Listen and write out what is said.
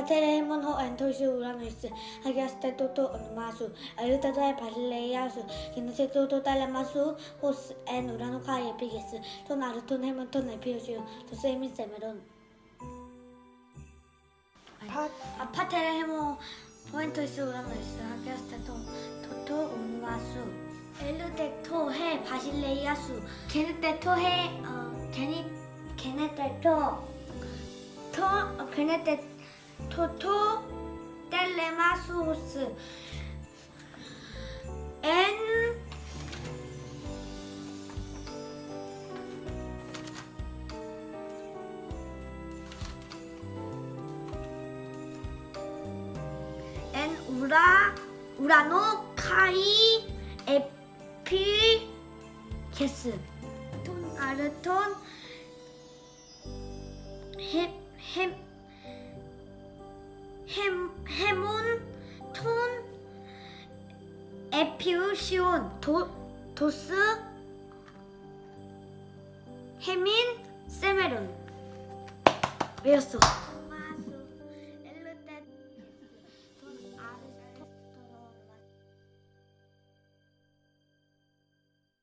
파테레몬 호 엔토시 우라노스. 하기아스테 토토 오누마수. 에르타타의 바실레이아수. 기누세 토토 달레마수. 호스 엔 우라노 카이 에피게스. 톤 아르톤 헤몬 톤 에피오시오. 토세미 세메론. 파 아 파테레모 포인토스 우라노스. 하기아스테 토 토토 오누마수. 엘르테 토헤 바실레이아수. 게네테 토헤 어 게니 게네테 토. 토, 어, 베네테 Toto derleme soğusu. En en ura urano kai epi kesin. Ton araton hep hep 에피 게스 톤 에피우시온, 도, 도스, 해민, 세메론. 외웠어.